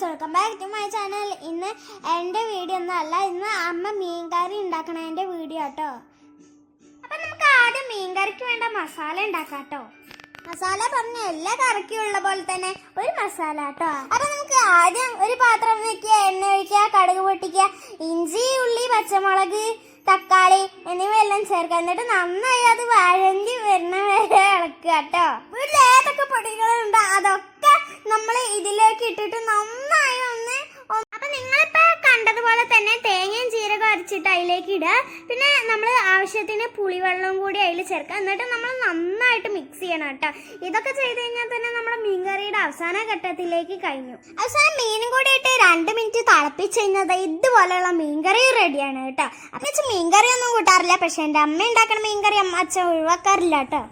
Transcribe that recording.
Guys welcome back to my channel ഇന്ന് എന്റെ video ഒന്നും അല്ല ഇന്ന് അമ്മ മീൻകറി ഉണ്ടാക്കണതിന്റെ വീഡിയോ കേട്ടോ അപ്പം നമുക്ക് ആദ്യം മീൻകറിക്ക് വേണ്ട മസാല ഉണ്ടാക്കാം കേട്ടോ മസാല പറഞ്ഞ എല്ലാ കറിക്കും ഉള്ള പോലെ തന്നെ ഒരു മസാല കേട്ടോ അപ്പൊ നമുക്ക് ആദ്യം ഒരു പാത്രം വെക്കുക എണ്ണ ഒഴിക്കുക കടുക് പൊട്ടിക്കുക ഇഞ്ചി ഉള്ളി പച്ചമുളക് തക്കാളി എന്നിവയെല്ലാം ചേർക്കുക. എന്നിട്ട് നന്നായി അത് വഴങ്ങി വരുന്ന വരെ ഇളക്കുക കേട്ടോ വീട്ടിൽ ഏതൊക്കെ പൊടികളുണ്ട് അതൊക്കെ നമ്മൾ ഇതിലേക്ക് ഇട്ടിട്ട് നന്നായി ഒന്ന് ഒ- അപ്പൊ നിങ്ങളിപ്പോ കണ്ടതുപോലെ തന്നെ തേങ്ങയും ജീരകം അരച്ചിട്ട് അതിലേക്ക് ഇടുക. പിന്നെ നമ്മൾ ആവശ്യത്തിന് പുളിവെള്ളവും കൂടി അതിൽ ചേർക്കുക. എന്നിട്ട് നമ്മൾ നന്നായിട്ട് മിക്സ് ചെയ്യണം കേട്ടോ. ഇതൊക്കെ ചെയ്ത് കഴിഞ്ഞാൽ തന്നെ നമ്മുടെ മീൻകറിയുടെ അവസാന ഘട്ടത്തിലേക്ക് കഴിഞ്ഞു. അവസാനം മീനും കൂടി ഇട്ട് രണ്ട് മിനിറ്റ് തിളപ്പിച്ച് കഴിഞ്ഞാൽ ദേ ഇതുപോലെയുള്ള മീൻകറി റെഡിയാണ് കേട്ടോ. അപ്പം മീൻകറി ഒന്നും കൂട്ടാറില്ല. പക്ഷെ എന്റെ അമ്മ ഉണ്ടാക്കുന്ന മീൻകറി അമ്മ അച്ഛൻ ഒഴിവാക്കാറില്ല കേട്ടോ.